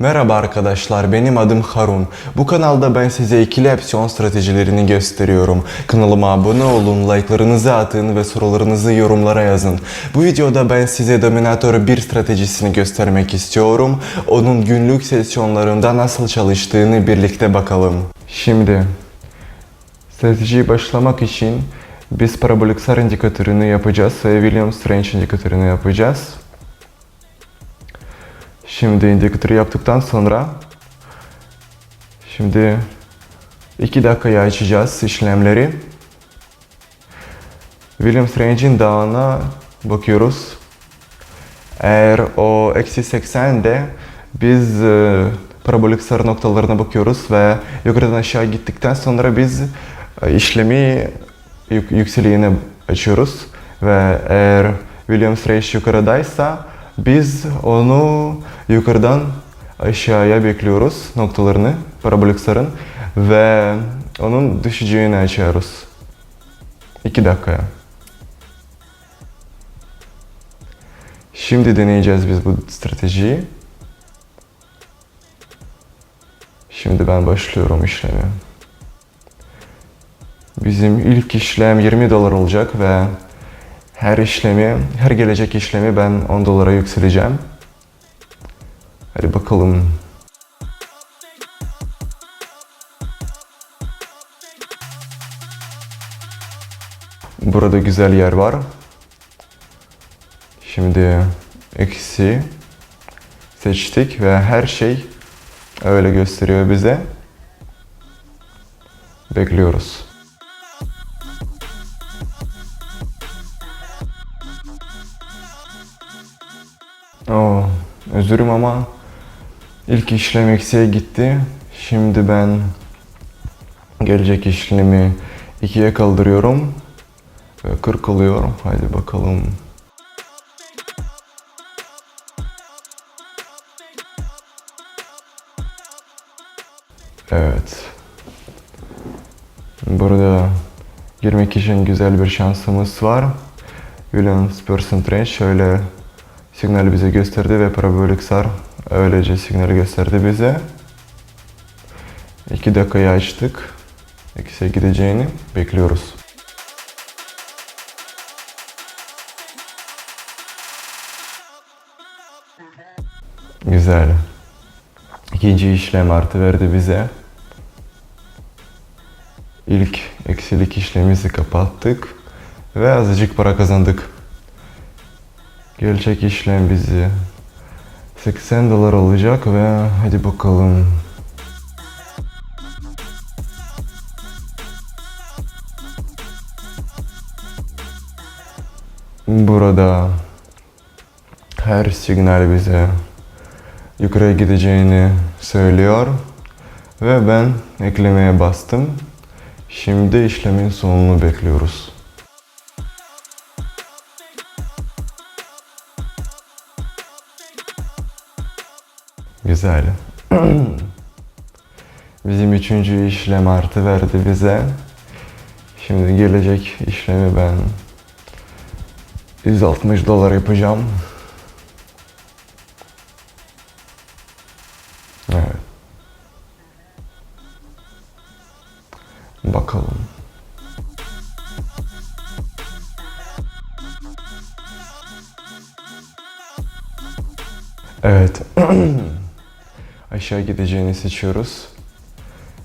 Merhaba arkadaşlar, benim adım Harun. Bu kanalda ben size ikili opsiyon stratejilerini gösteriyorum. Kanalıma abone olun, like'larınızı atın ve sorularınızı yorumlara yazın. Bu videoda ben size Dominator 1 stratejisini göstermek istiyorum. Onun günlük sesyonlarında nasıl çalıştığını birlikte bakalım. Şimdi stratejiyi başlamak için biz parabolik sar indikatörünü yapacağız ve Williams Range indikatörünü yapacağız. Şimdi indikatörü yaptıktan sonra şimdi 2 dakikaya açacağız işlemleri. Williams Range'in dağına bakıyoruz. Eğer o eksi 80 de biz e, parabolik sarı noktalarına bakıyoruz ve yukarıdan aşağı gittikten sonra biz e, işlemi yük- yükseliğine açıyoruz ve eğer Williams Range yukarıdaysa biz onu yukarıdan aşağıya bekliyoruz noktalarını parabolik sarın ve onun düşeceğini açıyoruz. 2 dakikaya. Şimdi deneyeceğiz biz bu stratejiyi. Şimdi ben başlıyorum işlemi. Bizim ilk işlem 20 dolar olacak ve her işlemi, her gelecek işlemi ben 10 dolara yükseleceğim. Hadi bakalım. Burada güzel yer var. Şimdi eksi seçtik ve her şey öyle gösteriyor bize. Bekliyoruz. Oo, özürüm ama ilk işlem eksiye gitti. Şimdi ben gelecek işlemi ikiye kaldırıyorum. Ve 40 oluyor. Haydi bakalım. Evet. Burada girmek için güzel bir şansımız var. Williams Percentage şöyle signal bize gösterdi ve parabolik sar öylece signal gösterdi bize. 2 dakikayı açtık. Eksiye gideceğini bekliyoruz. Güzel. İkinci işlem artı verdi bize. İlk eksilik işlemimizi kapattık ve azıcık para kazandık. Gelecek işlem bizi 80 dolar olacak ve hadi bakalım. Burada her signal bize yukarıya gideceğini söylüyor ve ben eklemeye bastım. Şimdi işlemin sonunu bekliyoruz. Güzel. Bizim üçüncü işlem artı verdi bize. Şimdi gelecek işlemi ben 160 dolar yapacağım. Evet. Bakalım. Evet. Aşağı gideceğini seçiyoruz.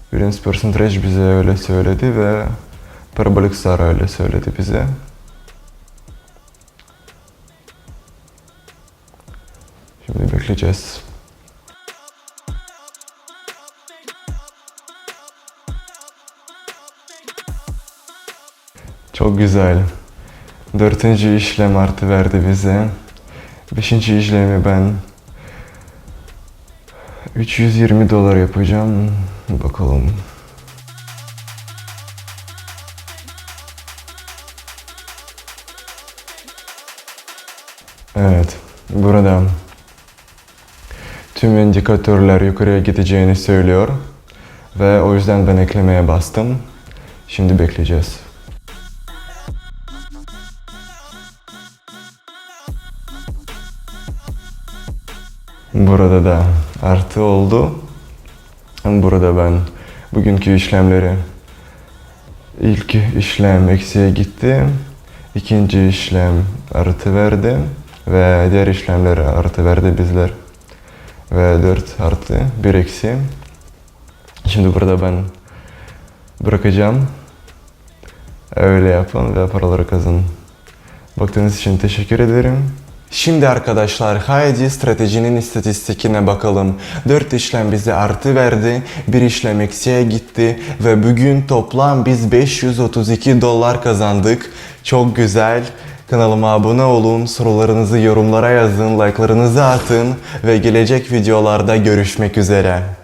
Williams Percentage bize öyle söyledi ve Parabolik Star öyle söyledi bize. Şimdi bekleyeceğiz. Çok güzel. Dördüncü işlem artı verdi bize. Beşinci işlemi ben 320 dolar yapacağım. Bakalım. Evet. Burada tüm indikatörler yukarıya gideceğini söylüyor. Ve o yüzden ben eklemeye bastım. Şimdi bekleyeceğiz. Burada da artı oldu. Burada ben bugünkü işlemleri ilk işlem eksiye gitti. ikinci işlem artı verdi ve diğer işlemleri artı verdi bizler. Ve 4 artı 1 eksi. Şimdi burada ben bırakacağım. Öyle yapın ve paraları kazanın. Baktığınız için teşekkür ederim. Şimdi arkadaşlar haydi stratejinin istatistikine bakalım. 4 işlem bize artı verdi, bir işlem eksiye gitti ve bugün toplam biz 532 dolar kazandık. Çok güzel. Kanalıma abone olun, sorularınızı yorumlara yazın, like'larınızı atın ve gelecek videolarda görüşmek üzere.